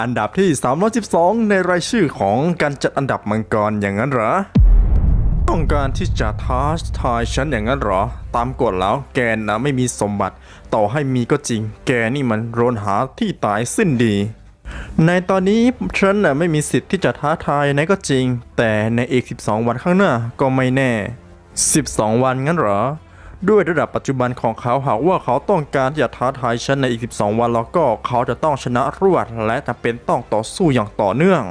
อันดับที่ 312 ในรายชื่อของการจัดอันดับมังกรอย่างนั้นเหรอ ต้องการที่จะท้าทายฉันอย่างนั้นเหรอ ตามกฎแล้วแกนะไม่มีสมบัติ ต่อให้มีก็จริง แกนี่มันโรนหาที่ตายสิ้นดี ในตอนนี้ฉันน่ะไม่มีสิทธิ์ที่จะท้าทายนะก็จริง แต่ในอีก 12 วันข้างหน้าก็ไม่แน่ 12 วันงั้นเหรอ ด้วยระดับปัจจุบันของเขาหากว่าเขาต้องการจะท้าทายฉันในอีก 12 วันแล้วก็เขาจะต้องชนะรวดและจำเป็นต้องต่อสู้อย่างต่อเนื่อง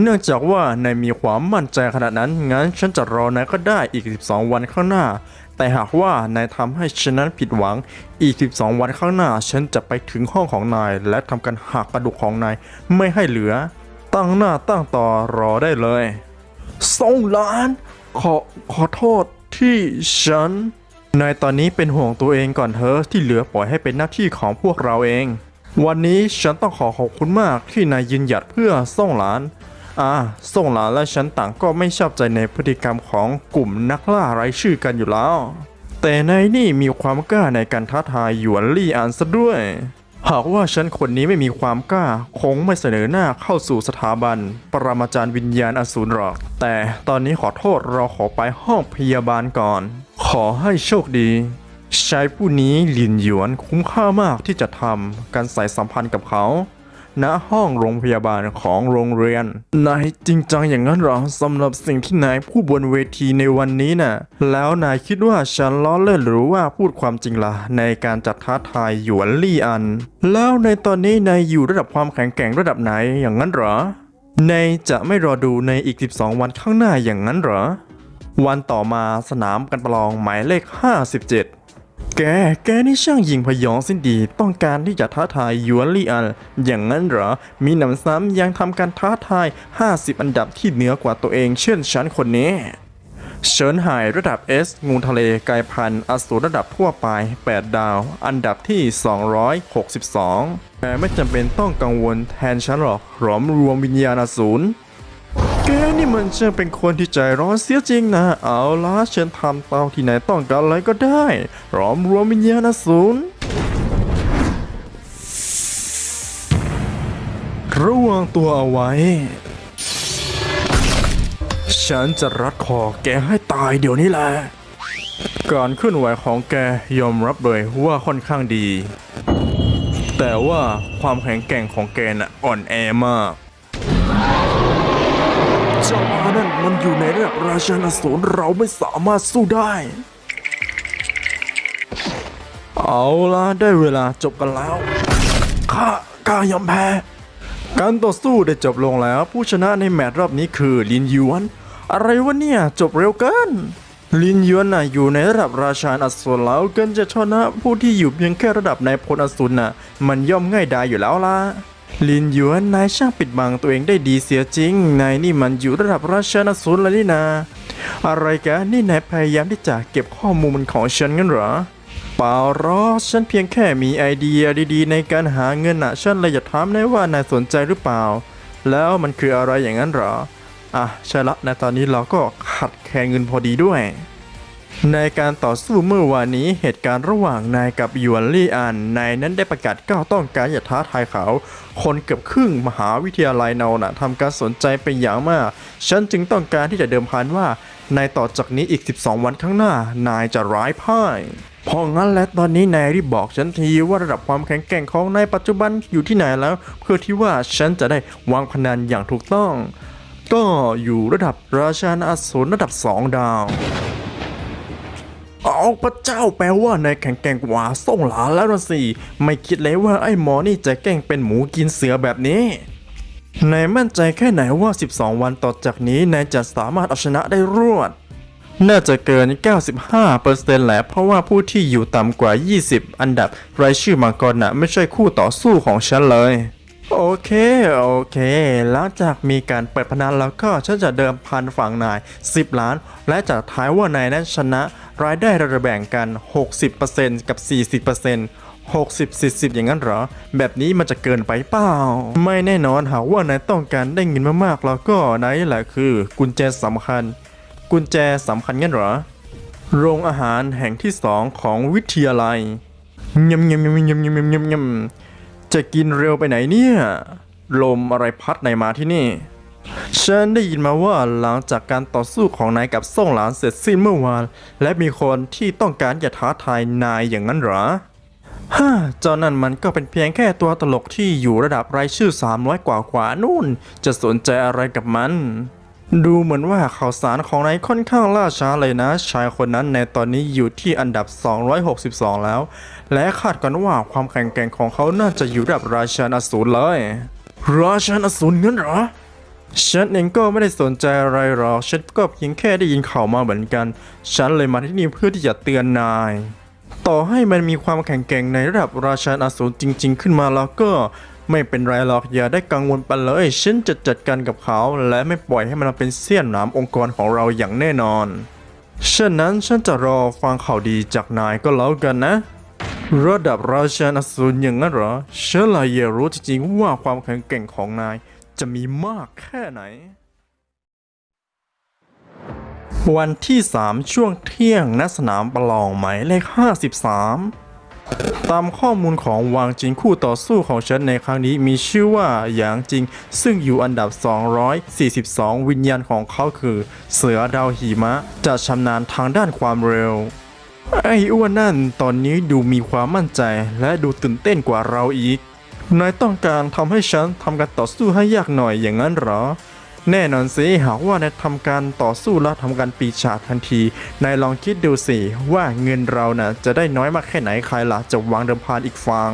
เนื่องจากว่านายมีความมั่นใจขนาดนั้น งั้นฉันจะรอนายก็ได้อีก 12 วันข้างหน้า แต่หากว่านายทำให้ฉันนั้นผิดหวัง อีก 12 วันข้างหน้า ฉันจะไปถึงห้องของนาย และทำการหักกระดูกของนายไม่ให้เหลือ ตั้งหน้าตั้งต่อรอได้เลยสองล้าน ขอขอโทษที่ฉัน นายตอนนี้เป็นห่วงตัวเองก่อนเถอะที่เหลือปล่อยให้เป็นหน้าที่ของพวกเราเอง วันนี้ฉันต้องขอขอบคุณมากที่นายยืนหยัดเพื่อส่งหลานอ่าส่งหลานและฉันต่างก็ไม่ชอบใจในพฤติกรรมของกลุ่มนักล่าไร้ชื่อกันอยู่แล้ว แต่นายนี่มีความกล้าในการท้าทายหยวนลี่อานซะด้วย หากว่าฉันคนนี้ไม่มีความกล้า คงไม่เสนอหน้าเข้าสู่สถาบัน ปรมาจารย์วิญญาณอสูรหรอก แต่ตอนนี้ขอโทษเราขอไปห้องพยาบาลก่อน อให้โชคดี ชายผู้นี้หลินหยวนคุ้มค่ามากที่จะทำการใส่สัมพันธ์กับเขา ณห้องโรงพยาบาลของโรงเรียน นายจริงจังอย่างนั้นหรอสำหรับสิ่งที่นายพูดบนเวทีในวันนี้น่ะ แล้วนายคิดว่าฉันล้อเล่นหรือว่าพูดความจริงล่ะในการจัดท้าทายหยวนลี่อัน แล้วในตอนนี้นายอยู่ระดับความแข็งแกร่งระดับไหนอย่างนั้นหรอนายจะไม่รอดูในอีก 12 วันข้างหน้าอย่างนั้นหรอ วันต่อมาสนามกันประลองหมายเลข 57 แก แกนี่ช่างยิงพยองสิ้นดี ต้องการที่จะท้าทายยวนลี่อัน อย่างนั้นเหรอ มีหนำซ้ำยังทำการท้าทาย 50 อันดับที่เหนือกว่าตัวเองเช่นฉันคนนี้ เฉินหายระดับ S งูทะเลกายพันธุ์อสูรระดับทั่วไป 8 ดาว อันดับที่ 262 แต่ไม่จำเป็นต้องกังวลแทนฉันหรอกหลอมรวมวิญญาณอสูร แกนี่มันช่างเป็นคนที่ใจร้อนเสียจริงนะ เอาละเชิญทำเตาที่ไหนต้องการอะไรก็ได้รอมรวมวิญญาณอสูรระวังตัวเอาไว้ ฉันจะรัดคอแกให้ตายเดี๋ยวนี้แหละ การเคลื่อนไหวของแกยอมรับเลยว่าค่อนข้างดี แต่ว่าความแข็งแกร่งของแกน่ะอ่อนแอมากามานั่นมันอยู่ในระดับราชาณสูรเราไม่สามารถสู้ได้ เอาละได้เวลาจบกันแล้วข้าข้ายอมแพ้ การต่อสู้ได้จบลงแล้ว ผู้ชนะในแมตช์รอบนี้คือลินยวน อะไรวะเนี่ย จบเร็วเกินลินยวนน่ะอยู่ในระดับราชาอสูรแล้วเกินจะชนะผู้ที่อยู่เพียงแค่ระดับนายพลอสูรน่ะ มันย่อมง่ายดายอยู่แล้วล่ะ ลินหยวนนายช่างปิดบังตัวเองได้ดีเสียจริง นายนี่มันอยู่ระดับราชาณสูรแล้วนี่นา อะไรกันนี่นายพยายามที่จะเก็บข้อมูลของฉันงั้นเหรอ เปล่าหรอฉันเพียงแค่มีไอเดียดีๆ ในการหาเงินนะฉันเลยอยากถามนายว่านายสนใจหรือเปล่า แล้วมันคืออะไรอย่างนั้นเหรอ อะใช่ละในตอนนี้เราก็ขัดแคลนเงินพอดีด้วย ในการต่อสู้เมื่อวานนี้เหตุการณ์ระหว่างนายกับหยวนลี่อานนายนั้นได้ประกาศก้าวต้องการอย่าท้าทายเขา คนเกือบครึ่งมหาวิทยาลัยเรานะทำการสนใจเป็นอย่างมาก ฉันจึงต้องการที่จะเดิมพันว่าในต่อจากนี้อีก 12 วันข้างหน้า นายจะร้ายพ่ายเพราะงั้นและตอนนี้นายรีบบอกฉันทีว่าระดับความแข็งแกร่งของนายปัจจุบันอยู่ที่ไหนแล้ว เพื่อที่ว่าฉันจะได้วางพนันอย่างถูกต้อง ก็อยู่ระดับราชาณอสูรระดับสองดาว เอาพระเจ้าแปลว่านายแข็งแกร่งกว่าส่งหลานแล้วนะสิ ไม่คิดเลยว่าไอ้หมอนี่จะแกล้งเป็นหมูกินเสือแบบนี้นายมั่นใจแค่ไหนว่า 12 วันต่อจากนี้นายจะสามารถเอาชนะได้รวด น่าจะเกิน 95%แหละเพราะว่าผู้ที่อยู่ต่ำกว่า 20 อันดับ รายชื่อมังกรน่ะไม่ใช่คู่ต่อสู้ของฉันเลย โอเค โอเค หลังจากมีการเปิดพนันแล้วก็ฉันจะเดิมพันฝั่งนาย 10 ล้าน และจากท้ายว่านายนั้นชนะ รายได้เราจะแบ่งกัน 60%กับ 40% 60 40 อย่างนั้นเหรอ แบบนี้มันจะเกินไปเปล่า ไม่แน่นอนหากว่านายต้องการได้เงินมากๆ แล้วก็นายแหละคือ กุญแจสำคัญ กุญแจสำคัญงั้นเหรอ โรงอาหารแห่งที่สองของวิทยาลัยยำยำยำยำยำยำยำจะกินเร็วไปไหนเนี่ย ลมอะไรพัดไหนมาที่นี่ ฉันได้ยินมาว่าหลังจากการต่อสู้ของนายกับส่งหลานเสร็จสิ้นเมื่อวาน และมีคนที่ต้องการจะท้าทายนายอย่างนั้นหรอฮ่าเจ้านั่นมันก็เป็นเพียงแค่ตัวตลกที่อยู่ระดับรายชื่อ300กว่ากว่านู่น จะสนใจอะไรกับมัน ดูเหมือนว่าข่าวสารของนายค่อนข้างล่าช้าเลยนะ ชายคนนั้นในตอนนี้อยู่ที่อันดับ 262 แล้ว และคาดกันว่าความแข็งแกร่งของเขาน่าจะอยู่ระดับราชาอสูรเลย ราชาอสูรงั้นเหรอ ฉันเองก็ไม่ได้สนใจอะไรหรอก ฉันก็เพียงแค่ได้ยินข่าวมาเหมือนกัน ฉันเลยมาที่นี่เพื่อที่จะเตือนนาย ต่อให้มันมีความแข็งแกร่งในระดับราชาอสูรจริง ๆ ขึ้นมาแล้วก็ไม่เป็นไรหรอกอย่าได้กังวลไปเลย ฉันจะจัดการกับเขา และไม่ปล่อยให้มันเป็นเสี้ยนหนามองค์กรของเราอย่างแน่นอนฉะนั้นฉันจะรอฟังข่าวดีจากนายก็แล้วกันนะ ระดับราชาอสูรอย่างนั้นเหรอฉันเลยอยากรู้จริงๆว่าความแข็งแกร่งของนาย จะมีมากแค่ไหน วันที่ 3 ช่วงเที่ยงณสนามประลองหมายเลข 53 ตามข้อมูลของวางจิงคู่ต่อสู้ของฉันในครั้งนี้มีชื่อว่าหยางจิง ซึ่งอยู่อันดับ 242 วิญญาณของเขาคือ เสือดาวหิมะ จะชำนาญทางด้านความเร็วไอ้อ้วนนั่นตอนนี้ดูมีความมั่นใจและดูตื่นเต้นกว่าเราอีก นายต้องการทำให้ฉันทำการต่อสู้ให้ยากหน่อยอย่างนั้นเหรอ แน่นอนสิหากว่านายทำการต่อสู้และทำการปีชาทันที นายลองคิดดูสิว่าเงินเราน่ะจะได้น้อยมากแค่ไหนใครล่ะจะวางเดิมพันอีกฟัง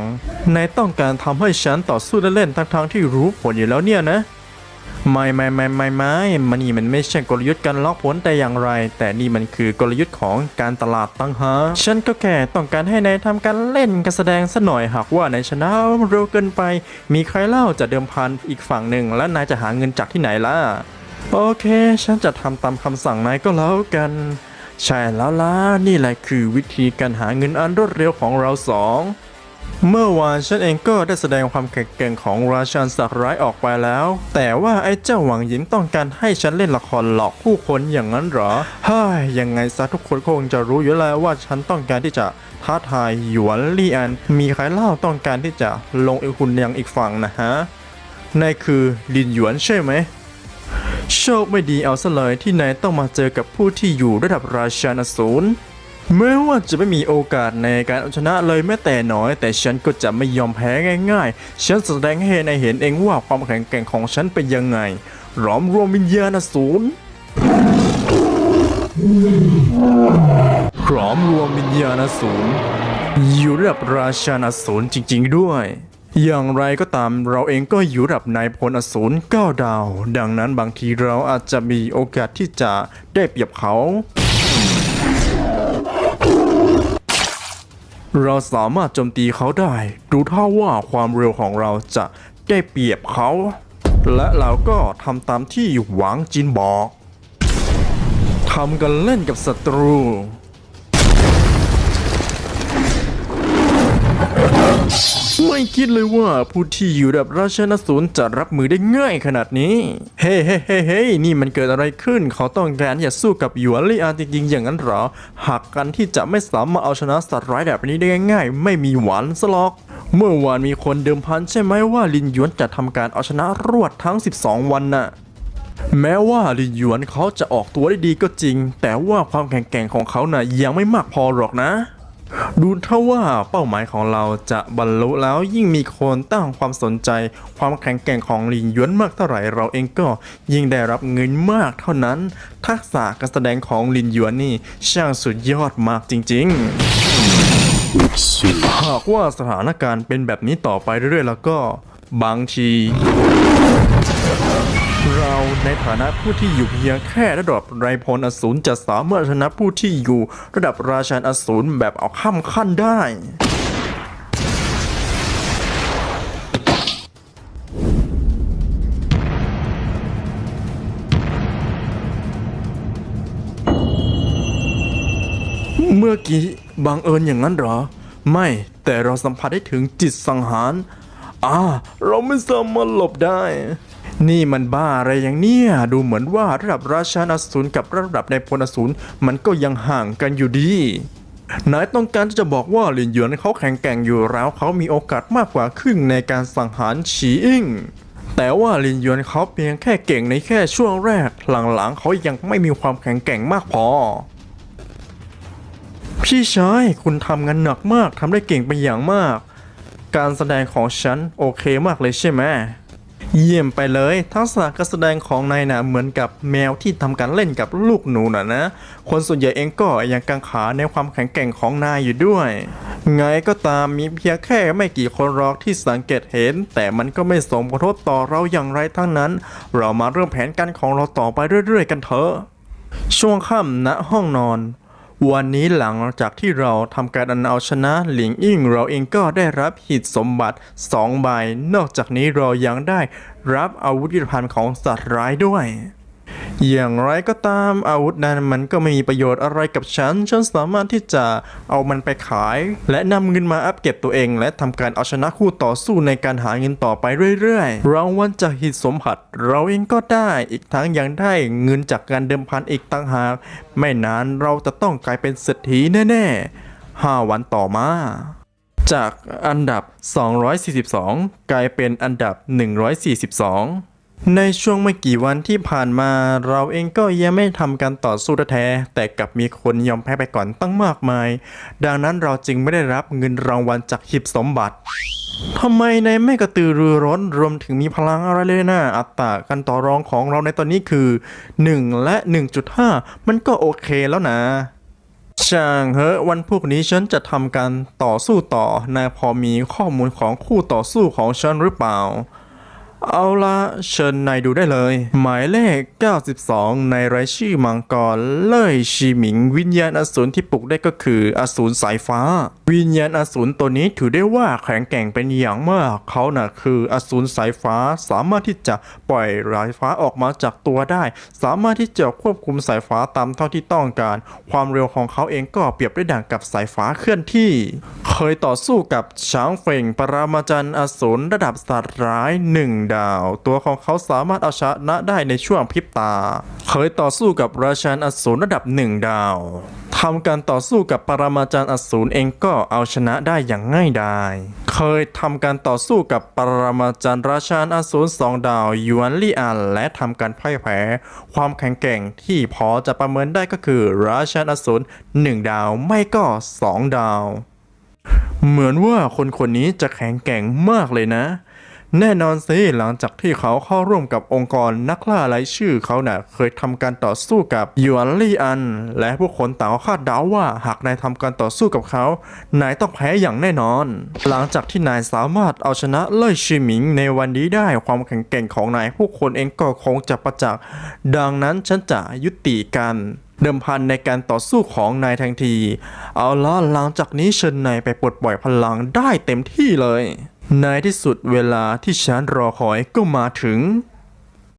นายต้องการทำให้ฉันต่อสู้เล่นๆทั้งๆที่รู้ผลอยู่แล้วเนี่ยนะ ไม่ไม่ไม่ไม่ไม่มันนี่มันไม่ใช่กลยุทธ์การล็อกผลแต่อย่างไร แต่นี่มันคือกลยุทธ์ของการตลาดตั้งหาฉันก็แค่ต้องการให้นายทำการเล่นการแสดงสัหน่อยหากว่านายชนะเร็วเกินไป มีใครเล่าจะเดิมพันอีกฝั่งหนึ่ง และนายจะหาเงินจากที่ไหนล่ะ โอเค ฉันจะทำตามคำสั่งนายก็แล้วกันใช่แล้วล่ะนี่แหละคือวิธีการหาเงินอันรวดเร็วของเราสอง เมื่อวานฉันเองก็ได้แสดงความแข็งแกร่งของราชันสักร้ายออกไปแล้ว แต่ว่าไอ้เจ้าหวังหยินต้องการให้ฉันเล่นละครหลอกผู้คนอย่างนั้นเหรอเฮ้ยยังไงซะทุกคนคงจะรู้อยู่แล้วว่าฉันต้องการที่จะท้าทายหยวนลี่อัน มีใครเล่าต้องการที่จะลงเอกคุณยังอีกฝั่งนะฮะนายคือลินหยวนใช่ไหมโชคไม่ดีเอาซะเลยที่นายต้องมาเจอกับผู้ที่อยู่ระดับราชาอสูร แม้ว่าจะไม่มีโอกาสในการเอาชนะเลยแม้แต่น้อย แต่ฉันก็จะไม่ยอมแพ้ง่าย ๆ ฉันแสดงให้นายเห็นเองว่าความแข็งแกร่งของฉันเป็นยังไงหลอมรวมวิญญาณอสูรหลอมรวมวิญญาณอสูรอยู่ระดับราชาอสูรจริง ๆ ด้วย อย่างไรก็ตามเราเองก็อยู่ระดับนายพลอสูรเก้าดาว ดังนั้นบางทีเราอาจจะมีโอกาสที่จะได้เปรียบเขา เราสามารถโจมตีเขาได้ ดูท่าว่าความเร็วของเราจะได้เปรียบเขา และเราก็ทำตามที่หวังจินบอกทำกันเล่นกับศัตรู ไม่คิดเลยว่าผู้ที่อยู่ระดับราชนสูนจะรับมือได้ง่ายขนาดนี้เฮ้เฮ้เฮ้เฮ้นี่มันเกิดอะไรขึ้น เขาต้องการอย่าสู้กับหยวนลี่อาจริงๆอย่างนั้นเหรอ หากกันที่จะไม่สามารถเอาชนะสัตว์ร้ายแบบนี้ได้ง่าย ๆ ไม่มีหวานซะหรอก เมื่อวานมีคนเดิมพันใช่ไหมว่าลินหยวนจะทำการเอาชนะรวดทั้ง 12 วันน่ะแม้ว่าลินหยวนเขาจะออกตัวได้ดีก็จริง แต่ว่าความแข็งแกร่งของเขาน่ะยังไม่มากพอหรอกนะ ดูเท่าว่าเป้าหมายของเราจะบรรลุแล้วยิ่งมีคนตั้งความสนใจ ความแข็งแกร่งของลินหยวนมากเท่าไหร่เราเองก็ยิ่งได้รับเงินมากเท่านั้น ทักษะการแสดงของลินหยวนนี่ช่างสุดยอดมากจริง ๆ หากว่าสถานการณ์เป็นแบบนี้ต่อไปเรื่อยๆ แล้วก็บางที เราในฐานะผู้ที่อยู่เพียงแค่ระดับไรพลอสูรจะสามารถชนะผู้ที่อยู่ระดับราชันอสูรแบบเอาข้ามขั้นได้ เมื่อกี้บังเอิญอย่างนั้นเหรอ ไม่แต่เราสัมผัสได้ถึงจิตสังหาร อ่า เราไม่สามารถหลบได้ นี่มันบ้าอะไรอย่างเนี้ยดูเหมือนว่าระดับราชาอสูรกับระดับในพลอสูรมันก็ยังห่างกันอยู่ดีนายต้องการจะบอกว่าหลินหยวนเขาแข็งแกร่งอยู่แล้วเขามีโอกาสมากกว่าครึ่งในการสังหารฉีอิงแต่ว่าหลินหยวนเขาเพียงแค่เก่งในแค่ช่วงแรก หลังๆเขายังไม่มีความแข็งแกร่งมากพอ พี่ชายคุณทำงานหนักมากทำได้เก่งไปอย่างมาก การแสดงของฉันโอเคมากเลยใช่ไหม เยี่ยมไปเลยทักษะการแสดงของนายนะเหมือนกับแมวที่ทำการเล่นกับลูกหนูน่ะนะ คนส่วนใหญ่เองก็ยังกังขาในความแข็งแกร่งของนายอยู่ด้วย ไงก็ตามมีเพียงแค่ไม่กี่คนรอกที่สังเกตเห็น แต่มันก็ไม่สมกระทบต่อเราอย่างไรทั้งนั้น เรามาเริ่มแผนการของเราต่อไปเรื่อยๆ กันเถอะช่วงค่ำณห้องนอน วันนี้หลังจากที่เราทำการอันเอาชนะหลิงอิ่งเราเองก็ได้รับหิตสมบัติ 2 ใบ นอกจากนี้เรายังได้รับอาวุธยุทธภัณฑ์ของสัตว์ร้ายด้วย อย่างไรก็ตามอาวุธนั้นมันก็ไม่มีประโยชน์อะไรกับฉัน ฉันสามารถที่จะเอามันไปขาย และนำเงินมาอัปเกรดตัวเอง และทำการเอาชนะคู่ต่อสู้ในการหาเงินต่อไปเรื่อยๆ รางวัลจากหิตสมบัติเราเองก็ได้อีกทั้งยังได้เงินจากการเดิมพันอีกต่างหาก ไม่นานเราจะต้องกลายเป็นเศรษฐีแน่ๆ 5 วันต่อมาจากอันดับ 242 กลายเป็นอันดับ 142 ในช่วงไม่กี่วันที่ผ่านมาเราเองก็ยังไม่ทำการต่อสู้แท้แต่กลับมีคนยอมแพ้ไปก่อนตั้งมากมาย ดังนั้นเราจึงไม่ได้รับเงินรางวัลจากหีบสมบัติทำไมในายไม่กระตือรือร้นรวมถึงมีพลังอะไรเลยนะอัตราการต่อรองของเราในตอนนี้คือ 1 และ 1.5 มันก็โอเคแล้วนะช่างเหอะวันพวกนี้ฉันจะทำการต่อสู้ต่อนายพอมีข้อมูลของคู่ต่อสู้ของฉันหรือเปล่า เอาละเชิญนายดูได้เลย หมายเลข 92 ในรายชื่อมังกร เล่ยชีหมิง วิญญาณอสูรที่ปลุกได้ก็คืออสูรสายฟ้า วิญญาณอสูรตัวนี้ถือได้ว่าแข็งแกร่งเป็นอย่างมาก เขาน่ะคืออสูรสายฟ้าสามารถที่จะปล่อยสายฟ้าออกมาจากตัวได้ สามารถที่จะควบคุมสายฟ้าตามเท่าที่ต้องการ ความเร็วของเขาเองก็เปรียบได้ดังกับสายฟ้าเคลื่อนที่ เคยต่อสู้กับช้างเฟ่งปรามาจันอสูรระดับสัตว์ร้ายหนึ่งดาว ตัวของเขาสามารถเอาชนะได้ในช่วงพริบตา เคยต่อสู้กับราชันอสูรระดับหนึ่งดาวทำการต่อสู้กับปรมาจารย์อสูรเองก็เอาชนะได้อย่างง่ายดายเคยทำการต่อสู้กับปรมาจารย์ราชันอสูรสองดาวยวนลี่อัน และทำการพ่ายแพ้ ความแข็งแกร่งที่พอจะประเมินได้ก็คือราชันอสูรหนึ่งดาวไม่ก็สองดาว เหมือนว่าคนคนนี้จะแข็งแกร่งมากเลยนะ แน่นอนสิหลังจากที่เขาเข้าร่วมกับองค์กรนักล่ารายชื่อเขาเน่ะเคยทำการต่อสู้กับยวนลี่อัน และผู้คนต่างคาดเดาว่าหากนายทำการต่อสู้กับเขา นายต้องแพ้อย่างแน่นอน หลังจากที่นายสามารถเอาชนะเล่ยชิหมิงในวันนี้ได้ความแข็งแกร่งของนายผู้คนเองก็คงจะประจักษ์ดังนั้นฉันจะยุติกันเดิมพันในการต่อสู้ของนายทันที เอาละหลังจากนี้เชิญนายไปปลดปล่อยพลังได้เต็มที่เลย ในที่สุดเวลาที่ฉันรอคอยก็มาถึง